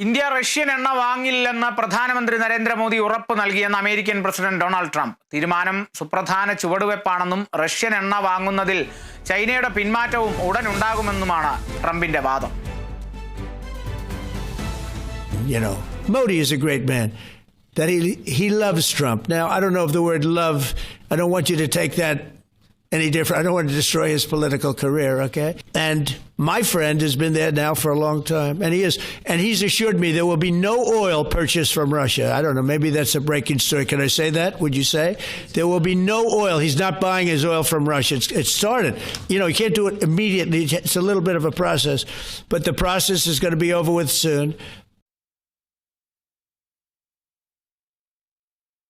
India Russian എണ്ണ വാങ്ങില്ലെന്ന് പ്രധാനമന്ത്രി നരേന്ദ്രമോദി ഉറപ്പ് നൽകിയെന്ന് അമേരിക്കൻ പ്രസിഡന്റ് ഡൊണാൾഡ് ട്രംപ് തീരുമാനം സുപ്രധാന ചുവടുവെപ്പാണെന്നും റഷ്യൻ എണ്ണ വാങ്ങുന്നതിൽ ചൈനയുടെ പിന്മാറ്റവും ഉടൻ ഉണ്ടാകുമെന്നുമാണ് ട്രംപിന്റെ വാദം you know, Modi is a great man. That he he loves Trump. Now I don't know if the word love. I don't want you to take that any different. I don't want to destroy his political career. Okay, and my friend has been there now for a long time, and he is, and he's assured me there will be no oil purchased from Russia. I don't know. Maybe that's a breaking story. Can I say that? Would you say there will be no oil? He's not buying his oil from Russia. It's, it started. You know, you can't do it immediately. It's a little bit of a process, but the process is going to be over with soon.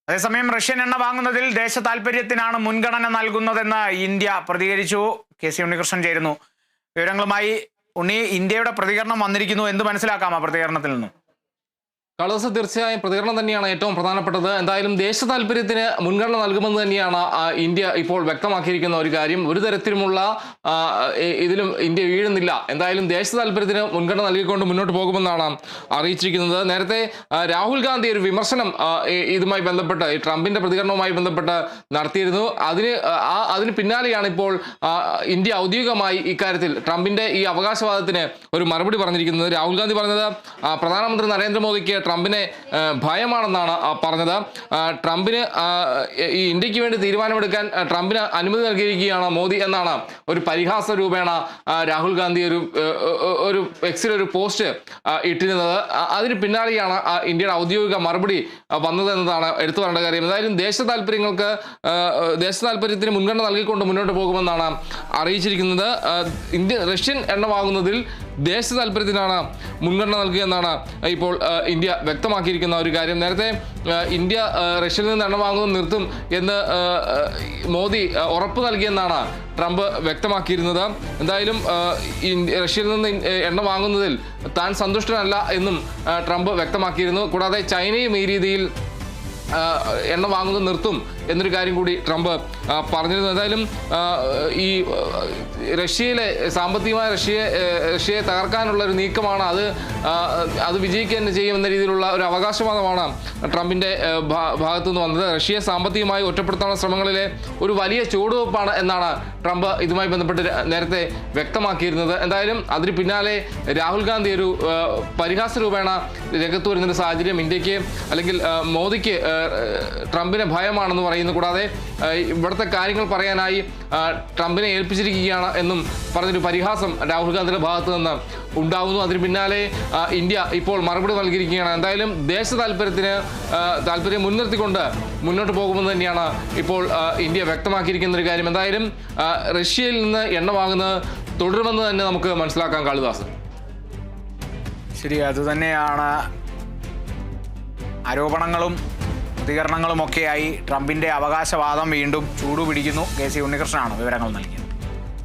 അതേസമയം Russian എണ്ണ വാങ്ങുന്നതിൽ ദേശ താൽപര്യത്തിനാണ് മുൻഗണന നൽകുന്നതെന്ന് India പ്രതികരിച്ചു. K C Unnikrishnan ചേരുന്നു. വിവരങ്ങളുമായി ഉണ്ണി ഇന്ത്യയുടെ പ്രതികരണം വന്നിരിക്കുന്നു. എന്ത് മനസ്സിലാക്കാം ആ പ്രതികരണത്തിൽ നിന്നും? കളേഴ്സ് തീർച്ചയായും പ്രതികരണം തന്നെയാണ് ഏറ്റവും പ്രധാനപ്പെട്ടത്. എന്തായാലും ദേശ താല്പര്യത്തിന് മുൻഗണന നൽകുമെന്ന് തന്നെയാണ് ഇന്ത്യ ഇപ്പോൾ വ്യക്തമാക്കിയിരിക്കുന്ന ഒരു കാര്യം. ഒരു തരത്തിലുമുള്ള ഇതിലും ഇന്ത്യ വീഴുന്നില്ല. എന്തായാലും ദേശ താല്പര്യത്തിന് മുൻഗണന നൽകിക്കൊണ്ട് മുന്നോട്ട് പോകുമെന്നാണ് അറിയിച്ചിരിക്കുന്നത്. നേരത്തെ രാഹുൽ ഗാന്ധി ഒരു വിമർശനം ഇതുമായി ബന്ധപ്പെട്ട് ഈ ട്രംപിന്റെ പ്രതികരണവുമായി ബന്ധപ്പെട്ട് നടത്തിയിരുന്നു. അതിന് ആ അതിന് പിന്നാലെയാണ് ഇപ്പോൾ ഇന്ത്യ ഔദ്യോഗികമായി ഇക്കാര്യത്തിൽ ട്രംപിന്റെ ഈ അവകാശവാദത്തിന് ഒരു മറുപടി പറഞ്ഞിരിക്കുന്നത്. രാഹുൽ ഗാന്ധി പറഞ്ഞത് പ്രധാനമന്ത്രി നരേന്ദ്രമോദിക്ക് ട്രംപിനെ ഭയമാണെന്നാണ് പറഞ്ഞത്. ട്രംപിന് ഈ ഇന്ത്യയ്ക്ക് വേണ്ടി തീരുമാനമെടുക്കാൻ ട്രംപിന് അനുമതി നൽകിയിരിക്കുകയാണ് മോദി എന്നാണ് ഒരു പരിഹാസ രൂപേണ രാഹുൽ ഗാന്ധി ഒരു ഒരു എക്സിൽ ഒരു പോസ്റ്റ് ഇട്ടിരുന്നത്. അതിന് പിന്നാലെയാണ് ഇന്ത്യയുടെ ഔദ്യോഗിക മറുപടി വന്നത് എന്നതാണ് എടുത്തു പറയേണ്ട കാര്യം. എന്തായാലും ദേശ താല്പര്യങ്ങൾക്ക് ദേശ താല്പര്യത്തിന് മുൻഗണന നൽകിക്കൊണ്ട് മുന്നോട്ട് പോകുമെന്നാണ് അറിയിച്ചിരിക്കുന്നത്. ഇന്ത്യ റഷ്യൻ എണ്ണ വാങ്ങുന്നതിൽ ദേശ താല്പര്യത്തിനാണ് മുൻഗണന നൽകുകയെന്നാണ് ഇപ്പോൾ ഇന്ത്യ വ്യക്തമാക്കിയിരിക്കുന്ന ഒരു കാര്യം. നേരത്തെ ഇന്ത്യ റഷ്യയിൽ നിന്ന് എണ്ണ വാങ്ങുന്നത് നിർത്തും എന്ന് മോദി ഉറപ്പ് നൽകിയെന്നാണ് ട്രംപ് വ്യക്തമാക്കിയിരുന്നത്. എന്തായാലും റഷ്യയിൽ നിന്ന് എണ്ണ വാങ്ങുന്നതിൽ താൻ സന്തുഷ്ടനല്ല എന്നും ട്രംപ് വ്യക്തമാക്കിയിരുന്നു. കൂടാതെ ചൈനയും ഈ രീതിയിൽ എണ്ണ വാങ്ങുന്നത് നിർത്തും എന്നൊരു കാര്യം കൂടി ട്രംപ് പറഞ്ഞിരുന്നു. എന്തായാലും ഈ റഷ്യയിലെ സാമ്പത്തികമായ റഷ്യയെ റഷ്യയെ തകർക്കാനുള്ള ഒരു നീക്കമാണ് അത് അത് വിജയിക്കുക തന്നെ ചെയ്യുമെന്ന രീതിയിലുള്ള ഒരു അവകാശവാദമാണ് ട്രംപിന്റെ ഭാഗത്തു നിന്ന് വന്നത്. റഷ്യയെ സാമ്പത്തികമായി ഒറ്റപ്പെടുത്താനുള്ള ശ്രമങ്ങളിലെ ഒരു വലിയ ചുവടുവെപ്പാണ് എന്നാണ് ട്രംപ് ഇതുമായി ബന്ധപ്പെട്ട് നേരത്തെ വ്യക്തമാക്കിയിരുന്നത്. എന്തായാലും അതിന് പിന്നാലെ രാഹുൽ ഗാന്ധി ഒരു പരിഹാസ രൂപേണ രംഗത്ത് വരുന്നൊരു സാഹചര്യം ഇന്ത്യയ്ക്ക് അല്ലെങ്കിൽ മോദിക്ക് ട്രംപിന് ഭയമാണെന്ന് പറയുന്നു. കൂടാതെ ഇവിടുത്തെ കാര്യങ്ങൾ പറയാനായി ട്രംപിനെ ഏൽപ്പിച്ചിരിക്കുകയാണ് എന്നും പറഞ്ഞൊരു പരിഹാസം രാഹുൽ ഗാന്ധിയുടെ ഭാഗത്ത് നിന്ന് ഉണ്ടാവുന്നു. അതിന് പിന്നാലെ ഇന്ത്യ ഇപ്പോൾ മറുപടി നൽകിയിരിക്കുകയാണ്. എന്തായാലും ദേശ താല്പര്യത്തിന് താല്പര്യം മുൻനിർത്തിക്കൊണ്ട് മുന്നോട്ട് പോകുമെന്ന് തന്നെയാണ് ഇപ്പോൾ ഇന്ത്യ വ്യക്തമാക്കിയിരിക്കുന്ന ഒരു കാര്യം. എന്തായാലും റഷ്യയിൽ നിന്ന് എണ്ണ വാങ്ങുന്നത് തുടരുമെന്ന് തന്നെ നമുക്ക് മനസ്സിലാക്കാം കാളിദാസ് ശരി അതുതന്നെയാണ് ആരോപണങ്ങളും പ്രതികരണങ്ങളുമൊക്കെയായി ട്രംപിന്റെ അവകാശവാദം വീണ്ടും ചൂടുപിടിക്കുന്നു. കെ സി ഉണ്ണികൃഷ്ണനാണ് വിവരങ്ങൾ നൽകിയത്.